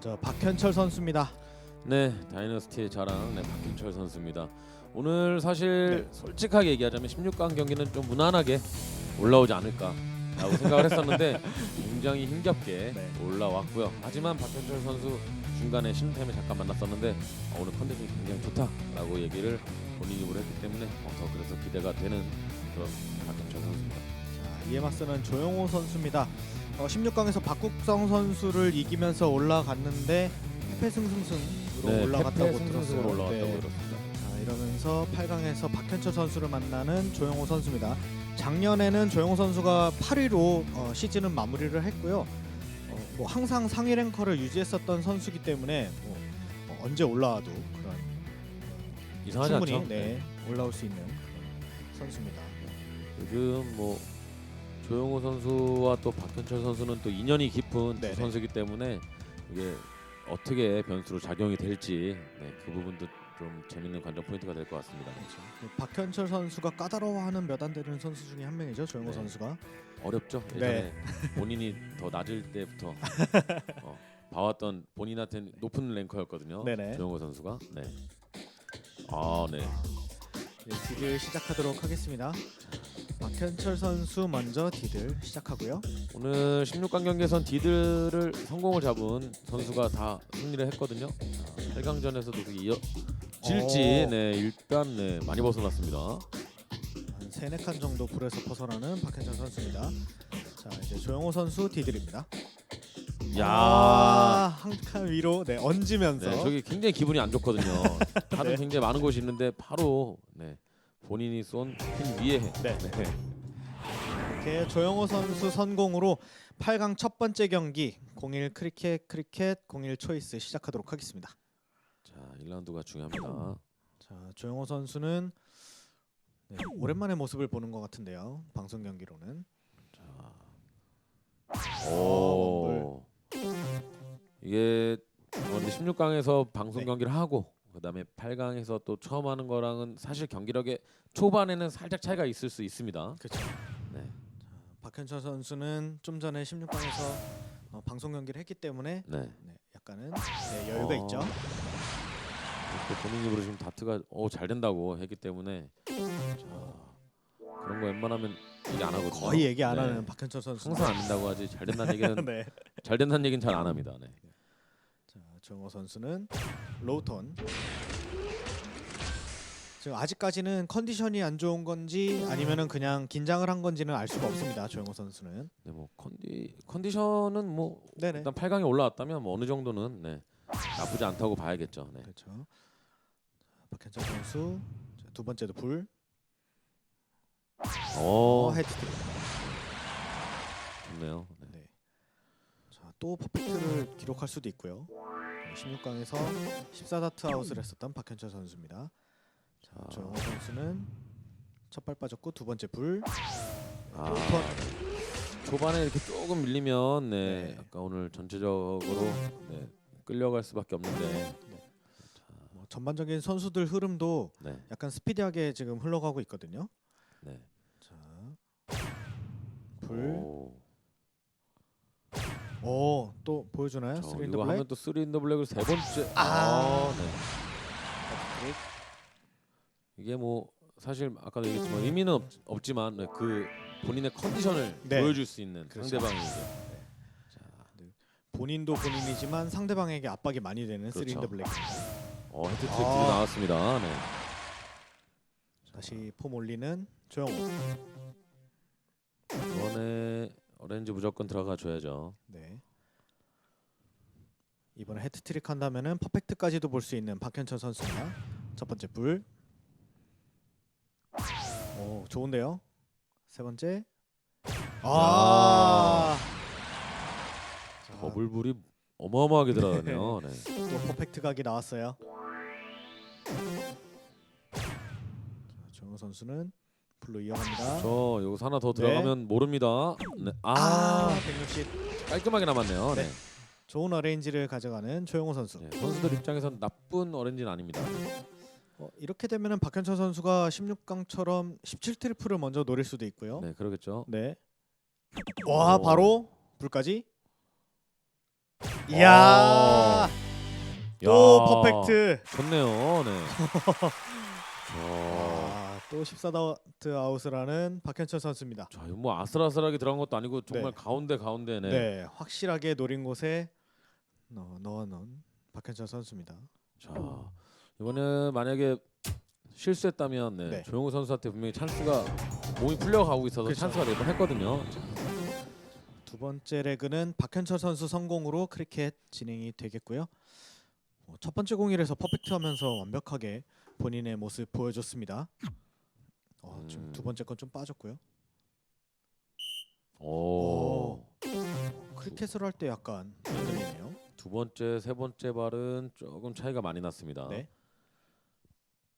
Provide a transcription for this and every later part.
먼저 박현철 선수입니다. 네, 다이너스티의 자랑 네, 박균철 선수입니다. 오늘 사실 솔직하게 얘기하자면 16강 경기는 좀 무난하게 올라오지 않을까라고 생각을 했었는데 굉장히 힘겹게 네. 올라왔고요. 하지만 박균철 선수 중간에 쉬는 타임에 잠깐 만났었는데 어, 오늘 컨디션이 굉장히 좋다라고 얘기를 본인 입으로 했기 때문에 어, 더 그래서 기대가 되는 그런 박균철 선수입니다. 자, 이에 맞서는 조영호 선수입니다. 어, 16강에서 박국성 선수를 이기면서 올라갔는데 패패 승승승으로 올라갔다고 네, 승승승으로 들었어요. 올라갔다고 네. 들었습니다. 자, 이러면서 8강에서 박현철 선수를 만나는 조영호 선수입니다. 작년에는 조영호 선수가 8위로 어, 시즌은 마무리를 했고요. 어, 뭐 항상 상위 랭커를 유지했었던 선수기 때문에 뭐, 어, 언제 올라와도 그런 이상하지 충분히 않죠? 네, 올라올 수 있는 그런 선수입니다. 요즘 뭐 조용호 선수와 또 박현철 선수는 또 인연이 깊은 네네. 두 선수이기 때문에 이게 어떻게 변수로 작용이 될지 네, 그 부분도 좀 재밌는 관전 포인트가 될 것 같습니다. 그 박현철 선수가 까다로워하는 몇 안 되는 선수 중에 한 명이죠 조영호 네. 선수가. 어렵죠. 네. 예전에 본인이 더 낮을 때부터 어, 봐왔던 본인한테 높은 랭커였거든요. 네네. 조용호 선수가. 네. 아, 네. 네, 디들 시작하도록 하겠습니다. 박현철 선수 먼저 디들 시작하고요. 오늘 16강 경기에선 디드를 성공을 잡은 선수가 다 승리를 했거든요. 8강전에서도 그 이어 질지 오. 네 일단 네 많이 벗어났습니다. 한 세네 칸 정도 불에서 벗어나는 박현철 선수입니다. 자 이제 조영호 선수 디들입니다. 야, 아, 한칸 위로 네 얹으면서 네, 저기 굉장히 기분이 안 좋거든요. 다른 네. 굉장히 많은 곳이 있는데 바로 네 본인이 쏜 핀 위에 네. 네. 이렇게 조영호 선수 선공으로 8강 첫 번째 경기 01 크리켓 크리켓 01 초이스 시작하도록 하겠습니다. 자 1라운드가 중요합니다. 자 조영호 선수는 네, 오랜만에 모습을 보는 것 같은데요. 방송 경기로는 오 이게 어, 근데 16강에서 방송 네. 경기를 하고 그다음에 8강에서 또 처음 하는 거랑은 사실 경기력의 초반에는 살짝 차이가 있을 수 있습니다. 그렇죠. 네. 박현철 선수는 좀 전에 16강에서 어, 방송 경기를 했기 때문에 네. 네, 약간은 네, 여유가 어. 있죠. 또 본인 입으로 지금 다트가 어, 잘 된다고 했기 때문에 자, 그런 거 웬만하면 얘기 안 하거든요. 거의 얘기 안 네. 하는 박현철 선수. 항상 안 된다고 하지 잘 된다는 얘기는 네. 잘 된다는 얘기는 잘 안 합니다. 네. 자, 조영호 선수는 로우톤. 지금 아직까지는 컨디션이 안 좋은 건지 아니면은 그냥 긴장을 한 건지는 알 수가 없습니다. 조영호 선수는. 네, 뭐 컨디 컨디션은 뭐 네네. 일단 8강에 올라왔다면 뭐 어느 정도는 네, 나쁘지 않다고 봐야겠죠. 네. 그렇죠. 자, 박현철 선수 자, 두 번째도 불. 어, 어, 헤드트릭. 좋네요. 네. 네. 자, 또 퍼펙트를 기록할 수도 있고요. 16강에서 14다트 아웃을 했었던 박현철 선수입니다. 자, 자, 조영호 선수는 첫 발 빠졌고 두 번째 불. 아. 초반에 이렇게 조금 밀리면 네, 네. 약간 오늘 전체적으로 네, 끌려갈 수밖에 없는데 뭐 전반적인 선수들 흐름도 네, 약간 스피디하게 지금 흘러가고 있거든요. 네. 자, 불. 오, 오, 또 보여주나요? 저 스리인더 이거 블랙. 하면 또 쓰리 인더 블랙을 세 번째. 아. 아, 네. 이게 뭐 사실 아까도 얘기했지만 의미는 없, 없지만 네, 그 본인의 컨디션을 네. 보여줄 수 있는 그렇죠. 상대방에게. 자, 본인도 본인이지만 상대방에게 압박이 많이 되는 그렇죠. 블랙. 어 헤드트릭 아. 들고 나왔습니다. 네. 다시 폼 올리는 조영호. 이번에 오렌지 무조건 들어가 줘야죠. 네. 이번에 헤트트릭 한다면은 퍼펙트까지도 볼 수 있는 박현철 선수입니다. 첫 번째 불. 오, 좋은데요? 세 번째. 아. 자, 더블불이 어마어마하게 들어가네요. 네. 또 퍼펙트 각이 나왔어요. 자, 정우 선수는 불로 이어갑니다. 저 여기서 하나 더 들어가면 모릅니다. 네. 아, 아, 160. 깔끔하게 남았네요. 네. 네. 좋은 어레인지를 가져가는 조영호 선수. 네, 선수들 입장에선 나쁜 오렌지는 아닙니다. 어, 이렇게 되면은 박현철 선수가 16강처럼 17 트리플을 먼저 노릴 수도 있고요. 네, 그러겠죠. 네. 와 오. 바로 불까지. 이야 또 야, 퍼펙트. 좋네요. 네. 어, 아, 또 14다트 아웃을 하는 박현철 선수입니다. 자, 이거 뭐 아슬아슬하게 들어간 것도 아니고 정말 네. 가운데 가운데네. 네. 확실하게 노린 곳에 넣- 넣어놓은 박현철 선수입니다. 자, 이번에 만약에 실수했다면 네, 네. 조용우 선수한테 분명히 찬스가 몸이 풀려가고 있어서 그렇죠. 찬스가 될 뻔 했거든요. 두 번째 레그는 박현철 선수 성공으로 크리켓 진행이 되겠고요. 어, 첫 번째 공일에서 퍼펙트하면서 완벽하게 본인의 모습 보여줬습니다. 어, 지금 음. 두 번째 건 좀 빠졌고요. 오. 크리켓을 할 때 약간 흔들리네요. 두 번째, 세 번째 발은 조금 차이가 많이 났습니다. 네.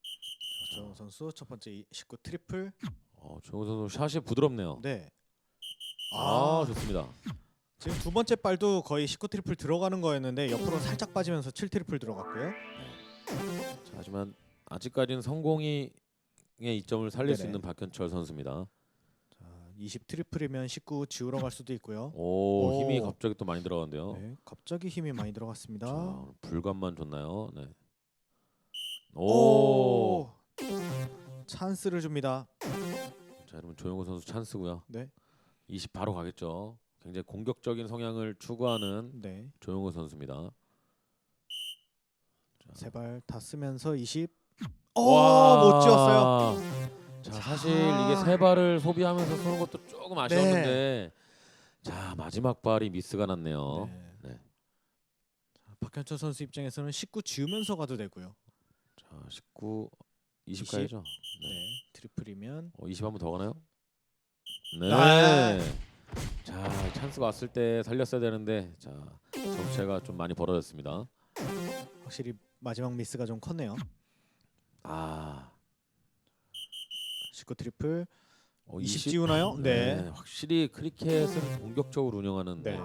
자, 조영 선수 첫 번째 이- 19 트리플. 어, 조용우 선수 샷이 부드럽네요. 네. 아, 아, 좋습니다. 지금 두 번째 발도 거의 19 트리플 들어가는 거였는데 옆으로 살짝 빠지면서 7 트리플 들어갔고요. 자, 하지만 아직까지는 성공이 의 이점을 살릴 수 네네. 있는 박현철 선수입니다. 자, 20 트리플이면 19 지우러 갈 수도 있고요. 오, 오. 힘이 갑자기 또 많이 들어가는데요. 네, 갑자기 힘이 많이 들어갔습니다. 자, 불감만 좋나요? 네. 오. 오. 찬스를 줍니다. 자, 여러분 조용호 선수 찬스고요. 네. 20 바로 가겠죠. 굉장히 공격적인 성향을 추구하는 네. 조용호 선수입니다. 자. 세발 다 쓰면서 20. 와. 오, 못 지웠어요. 자, 사실 자. 이게 세 발을 소비하면서 쏘는 것도 조금 아쉬웠는데 자, 마지막 발이 미스가 났네요. 네. 네. 자, 박현철 선수 입장에서는 19 지우면서 가도 되고요. 자, 19 20 20. 가야죠. 네. 트리플이면 어, 20 한 번 더 가나요? 네. 아. 자, 찬스가 왔을 때 살렸어야 되는데 자, 점차가 좀 많이 벌어졌습니다. 확실히 마지막 미스가 좀 컸네요. 아, 19 트리플 어, 20 지우나요? 네. 확실히 크리켓은 공격적으로 운영하는 네.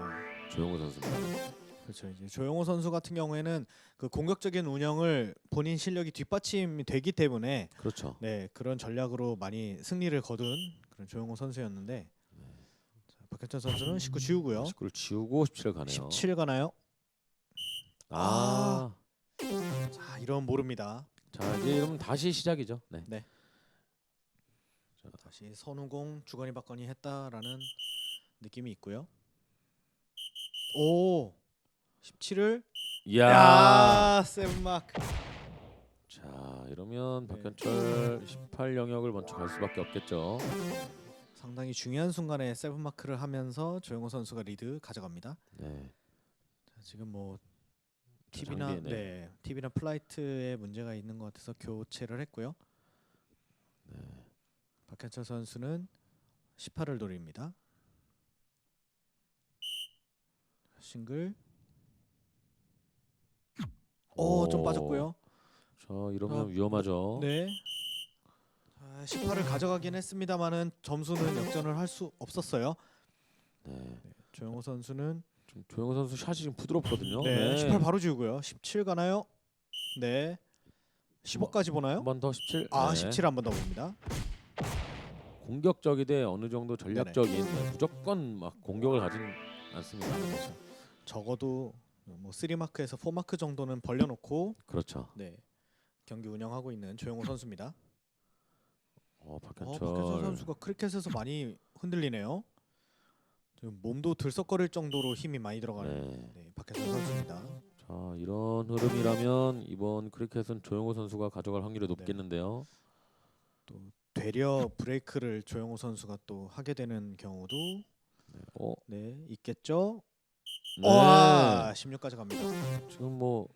조용호 선수입니다. 그렇죠. 이제 조용호 선수 같은 경우에는 그 공격적인 운영을 본인 실력이 뒷받침이 되기 때문에 그렇죠. 네 그런 전략으로 많이 승리를 거둔 그런 조용호 선수였는데 자, 박현철 선수는 19 지우고요. 19를 지우고 17 가네요. 17 가나요? 아, 자 이런 모릅니다. 자 이제 이러면 다시 시작이죠. 네. 다시 선우공 주거니 받거니 했다라는 느낌이 있고요. 오 17을 이야. 야 세븐 마크 자 이러면 네. 박현철 18 영역을 먼저 갈 수밖에 없겠죠. 상당히 중요한 순간에 세븐 마크를 하면서 조용호 선수가 리드 가져갑니다. 네. 자, 지금 뭐 자, TV나 장비에, 네. 네. TV나 플라이트에 문제가 있는 것 같아서 교체를 했고요. 네. 박현철 선수는 18을 노립니다. 싱글. 오, 좀 빠졌고요. 자 이러면 어, 위험하죠. 네. 자, 18을 가져가긴 했습니다만은 점수는 역전을 할 수 없었어요. 네. 조영호 선수는 좀 조영호 선수 샷이 지금 부드럽거든요. 네, 18 바로 지우고요. 17 가나요? 네. 15까지 보나요? 한 번 더 17. 아, 네. 17 한 번 더 봅니다. 공격적이되 어느 정도 전략적인 네, 무조건 막 공격을 가진 않습니다. 적어도 뭐 3마크에서 4마크 정도는 벌려놓고 그렇죠. 네. 경기 운영하고 있는 조영호 선수입니다. 어, 어, 박현철. 박현철 선수가 크리켓에서 많이 흔들리네요. 지금 몸도 들썩거릴 정도로 힘이 많이 들어가는 네. 네, 박현철 선수입니다. 자 이런 흐름이라면 이번 크리켓은 조영호 선수가 가져갈 확률이 높겠는데요. 되려 브레이크를 조영호 선수가 또 하게 되는 경우도 네. 어, 네 있겠죠. 네. 와 16까지 갑니다. 지금 뭐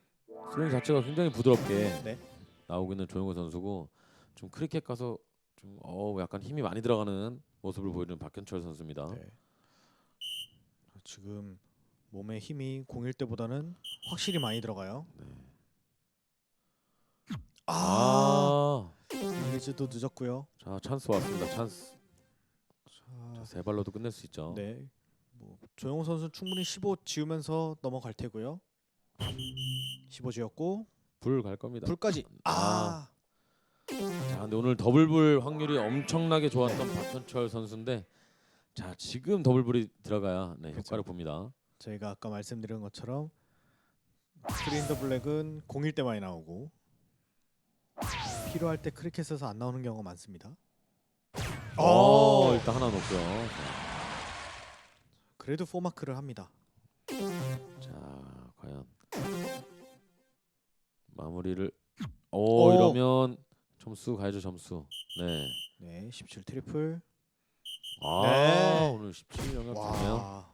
스윙 자체가 굉장히 부드럽게 네. 나오고 있는 조영호 선수고 좀 크리켓 가서 좀 어, 약간 힘이 많이 들어가는 모습을 보여주는 박현철 선수입니다. 네. 지금 몸에 힘이 공일 때보다는 확실히 많이 들어가요. 네. 아, 아, 리즈도 늦었고요. 자 찬스 왔습니다. 찬스. 자, 자, 세 발로도 끝낼 수 있죠. 네. 뭐 조영호 선수 는 충분히 15 지우면서 넘어갈 테고요. 15 지었고 불 갈 겁니다. 불까지. 아. 자, 근데 오늘 더블불 확률이 엄청나게 좋았던 박현철 선수인데 자 지금 더블불이 들어가야 네, 그렇죠. 효과를 봅니다. 저희가 아까 말씀드린 것처럼 스크린 더 블랙은 공일 때 많이 나오고 필요할 때 크리켓에서 안 나오는 경우가 많습니다. 어, 일단 하나 놓고요. 그래도 포마크를 합니다. 자, 과연 마무리를 오 오. 이러면 점수 가야죠 점수. 네. 네, 17 트리플. 아 네. 오늘 17 영역 좋네요. 와,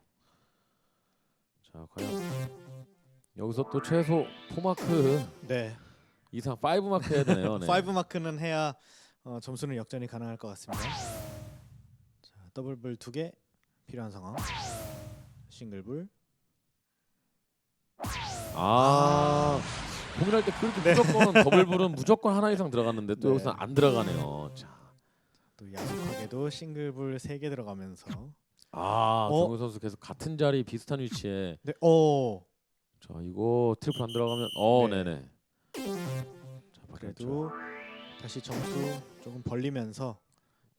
자 과연 여기서 또 최소 포마크 네, 이상 5 마크 해야 되네요. 네. 5 마크는 해야 어, 점수는 역전이 가능할 것 같습니다. 자, 더블 불 두 개 필요한 상황. 싱글 불. 아 고민할 때 그렇게 무조건 더블불은 무조건 하나 이상 들어갔는데 또 네. 여기서 안 들어가네요. 자, 또 야속하게도 싱글 불 세 개 들어가면서. 아 어? 정우 선수 계속 같은 자리 비슷한 위치에 네, 오. 자 이거 트리플 안 들어가면 어 네. 네. 네. 그래도 다시 점수 조금 벌리면서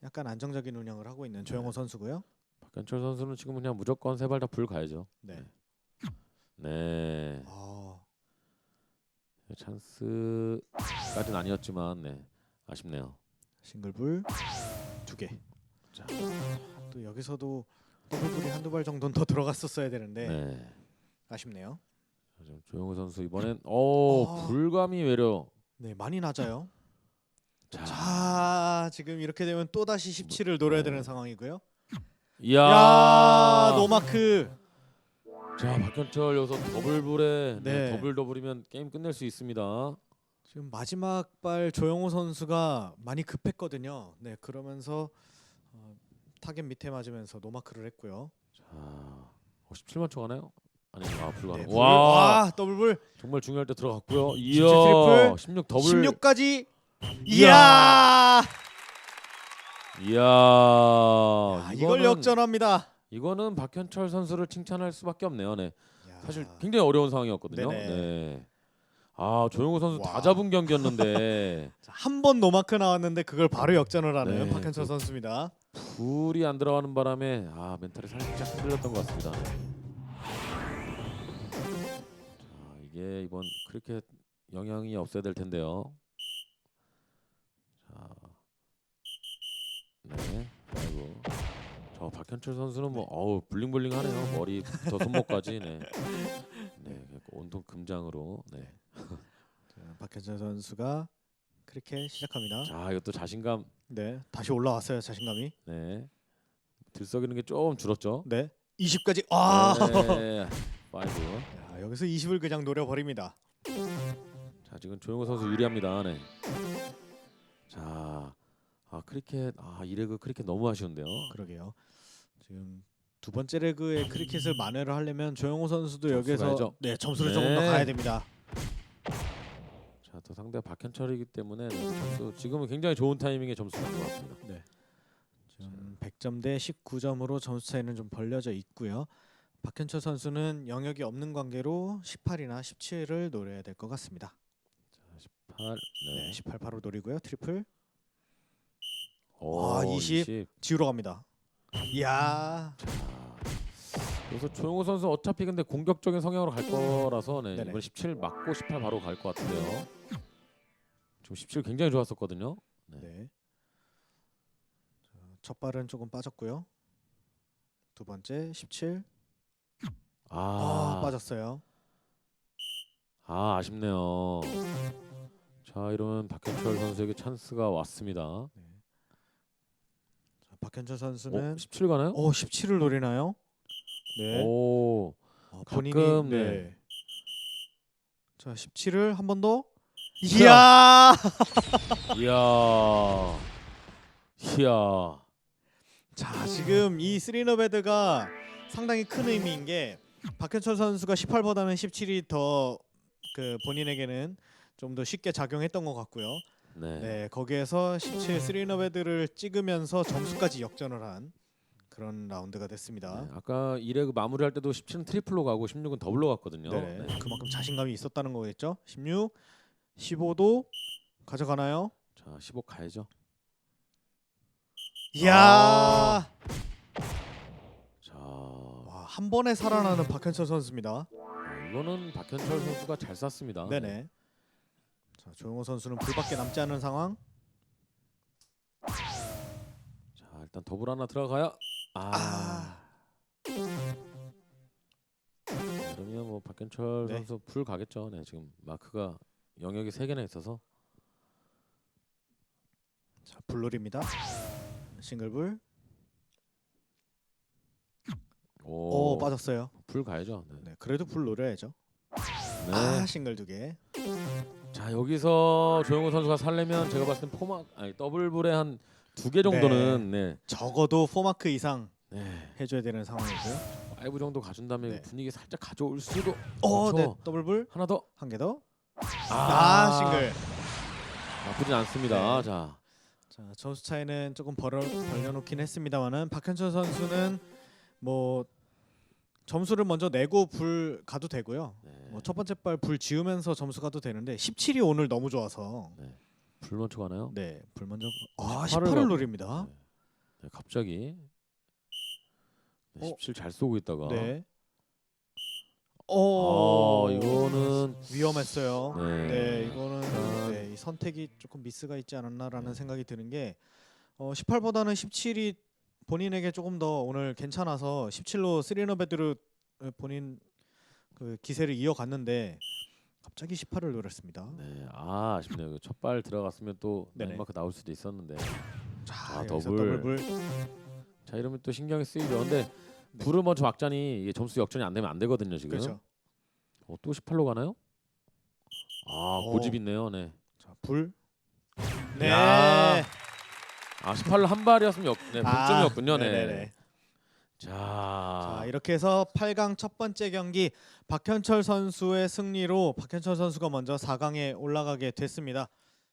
약간 안정적인 운영을 하고 있는 조영호 선수고요. 박현철 선수는 지금 그냥 무조건 세 발 다 불 가야죠. 네. 네. 아, 찬스까지는 아니었지만 네. 아쉽네요. 싱글불 두 개. 자, 또 여기서도 더블불이 한두 발 정도는 더 들어갔었어야 되는데 네. 아쉽네요. 지금 조영우 선수 이번엔 오 아. 불감이 외려. 네, 많이 낮아요. 자, 자, 지금 이렇게 되면 또 다시 17을 노려야 되는 상황이고요. 이야. 야, 노마크. 자 박현철 여기서 더블불에 네. 네. 더블 더블이면 게임 끝낼 수 있습니다. 지금 마지막 발 조영호 선수가 많이 급했거든요. 네, 그러면서 어, 타겟 밑에 맞으면서 노마크를 했고요. 자, 어, 17만 초 가나요? 아니, 아 불가능. 네, 불- 와, 와, 더블불 정말 중요할 때 들어갔고요. 이야, 트리플, 16 더블. 16까지. 이야. 이야, 이야, 야, 이걸 이거는- 역전합니다. 이거는 박현철 선수를 칭찬할 수밖에 없네요. 네. 야, 사실 굉장히 어려운 상황이었거든요. 네네. 네. 아 조용호 선수 와. 다 잡은 경기였는데 한 번 노마크 나왔는데 그걸 바로 역전을 하는 네, 박현철 그- 선수입니다. 불이 안 들어가는 바람에 아 멘탈이 살짝 흔들렸던 것 같습니다. 자 이게 이번 크리켓 영향이 없어야 될 텐데요. 자, 네, 아이고. 저 박현철 선수는 뭐 어우 블링블링하네요. 머리부터 손목까지 네, 네, 온통 금장으로 네. 자, 박현철 선수가 크리켓 시작합니다. 자 이것도 자신감 네, 다시 올라왔어요 자신감이. 네 들썩이는 게 조금 줄었죠. 네, 20까지. 아, 네, 파이브. 야, 여기서 20을 그냥 노려버립니다. 자 지금 조용호 선수 유리합니다. 네. 자, 아 크리켓 아 이 레그 크리켓 너무 아쉬운데요. 그러게요. 지금 두 번째 레그의 크리켓을 만회를 하려면 조영호 선수도 점수 여기서 가야죠. 네 점수를 네. 조금 더 가야 됩니다. 자, 또 상대 가 박현철이기 때문에 네, 점수 지금은 굉장히 좋은 타이밍에 점수 간것 같습니다. 네. 지금 100점 대 19점으로 점수 차이는 좀 벌려져 있고요. 박현철 선수는 영역이 없는 관계로 18이나 17을 노려야 될 것 같습니다. 자, 18, 네, 네, 18 바로 노리고요. 트리플 오, 와, 20. 20. 지우러 갑니다. 이야, 자, 그래서 조용호 선수 어차피 근데 공격적인 성향으로 갈 거라서 네, 네네. 이번 17 맞고 18 바로 갈 것 같은데요. 지금 17 굉장히 좋았었거든요. 네. 네. 자, 첫 발은 조금 빠졌고요. 두 번째 17. 아, 아, 빠졌어요. 아 아쉽네요. 자 이러면 박현철 선수에게 찬스가 왔습니다. 네. 자, 박현철 어, 선수는 17 가나요? 어, 17을 노리나요? 네. 오, 어, 본인이 가끔, 네. 네. 자, 17을 한 번 더. 이야! 이야! 이야, 자, 지금 이 쓰리너베드가 상당히 큰 의미인 게 박현철 선수가 18보다는 17이 더 그 본인에게는 좀 더 쉽게 작용했던 것 같고요. 네. 네, 거기에서 17 쓰리너베드를 찍으면서 점수까지 역전을 한 그런 라운드가 됐습니다. 네, 아까 이레그 마무리할 때도 17은 트리플로 가고 16은 더블로 갔거든요. 네, 네. 그만큼 자신감이 있었다는 거겠죠. 16, 15도 가져가나요? 자, 15 가야죠. 이야, 자, 와, 한 번에 살아나는 박현철 선수입니다. 이거는 박현철 선수가 잘 쐈습니다. 네네. 자, 조용호 선수는 불밖에 남지 않은 상황. 자 일단 더블 하나 들어가요. 아. 아. 그러면 뭐 박현철 네. 선수 풀 가겠죠. 네 지금 마크가 영역이 세 개나 있어서 자, 불놀입니다. 싱글불. 오, 오, 빠졌어요. 풀 가야죠. 네. 네, 그래도 불 노려야죠. 네. 아, 싱글 두 개. 자 여기서 조영호 선수가 살려면 제가 봤을 땐 포마 아니 더블 불에 한 두 개 정도는 네. 적어도 4마크 이상 네. 해줘야 되는 상황이고요. 파이브 정도 가준 다음에 네. 분위기 살짝 가져올 수도 어, 네, 그렇죠. 더블 불 하나 더 한 개 더. 아, 아, 싱글. 나쁘진 않습니다. 네. 자 자, 점수 차이는 조금 벌어, 벌려놓긴 했습니다만은 박현철 선수는 뭐 점수를 먼저 내고 불 가도 되고요. 네. 뭐 첫 번째 발 불 지우면서 점수 가도 되는데 17이 오늘 너무 좋아서 불 먼저 가나요? 네, 불 먼저 아, 18을 18을 가고. 노립니다. 네. 네, 갑자기 네, 어? 17 잘 쏘고 있다가 네. 아 오, 이거는 위험했어요. 네, 네, 이거는 네, 이 선택이 조금 미스가 있지 않았나라는 생각이 드는 게 어, 18보다는 17이 본인에게 조금 더 오늘 괜찮아서 17로 쓰리너 베드로 본인 그 기세를 이어갔는데 갑자기 18을 노렸습니다. 네, 아 아쉽네요. 첫 발 들어갔으면 또 네네. 마크 나올 수도 있었는데 자, 아, 여기서 더블. 더블 불. 자 이러면 또 신경이 쓰이죠. 근데 네. 불을 먼저 막자니 이게 점수 역전이 안 되면 안 되거든요 지금. 그렇죠. 어, 또 18로 가나요? 아 오. 고집 있네요. 네. 자, 불. 네. 야. 아 18로 한 발이었으면 역, 네, 동점이었군요. 네. 네네네. 자, 자 이렇게 해서 8강 첫 번째 경기 박현철 선수의 승리로 박현철 선수가 먼저 4강에 올라가게 됐습니다.